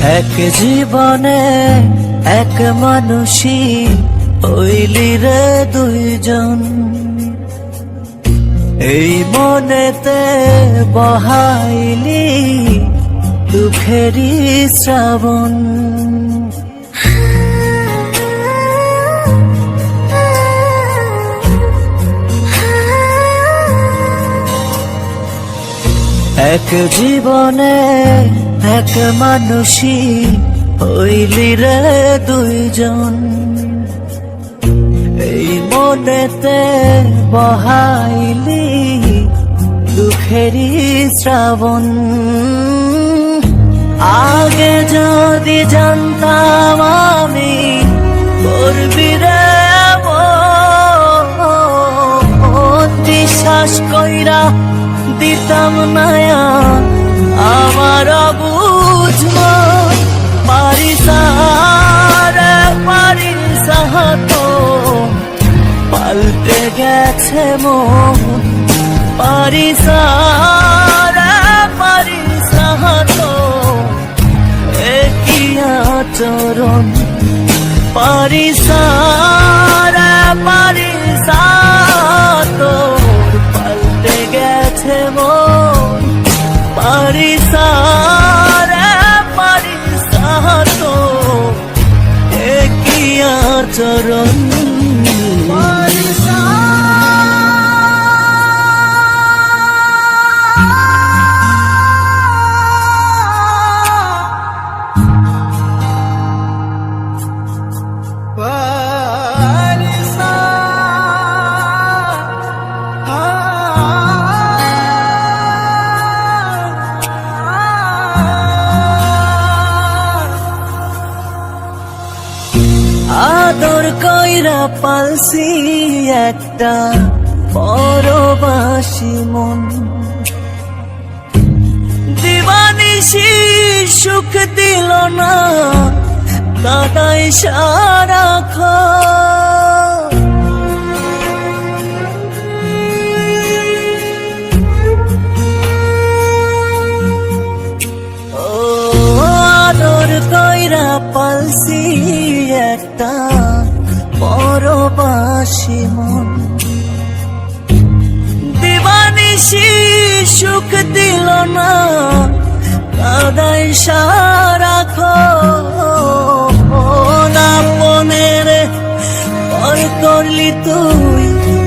এক জীবনে এক মানুষই হইলি রে দুইজন। এই মনেতে বহাইলি দুঃখেরই শ্রাবণ। এক জীবনে এক মানুষই হইলি রে দুইজন। এই মনেতে বহাইলি দুঃখেরই শ্রাবণ। আগে যদি জানতাম আমি করবি রে বিশ্বাস কইরা দিতাম নায়া আমার বুঝমন পারি সাহারে পারি সাহাত পাল্টে গেছে মো পারি সাহারে পারি সাহাত একই আচরণ। পারি সাহার zarar আদর কইরা পালসি একটা পরবাসী মন। দিবানিসি সুখ দিল না দাদাই সারা ও পরবাসী মন। দিবানিসি সুখ দিল না কাদাই সারা না মনের পর করলি তুই,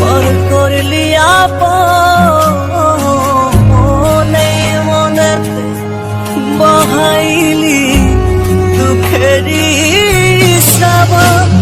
পর করলি আপন। মনেতে বহাইলি দুঃখেরই শ্রাবণ।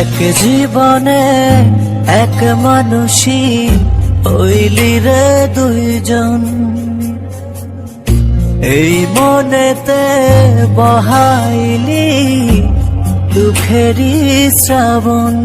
এক জীবনে এক মানুষই হইলি রে দুইজন। এই মনেতে বহাইলি দুঃখেরই শ্রাবণ।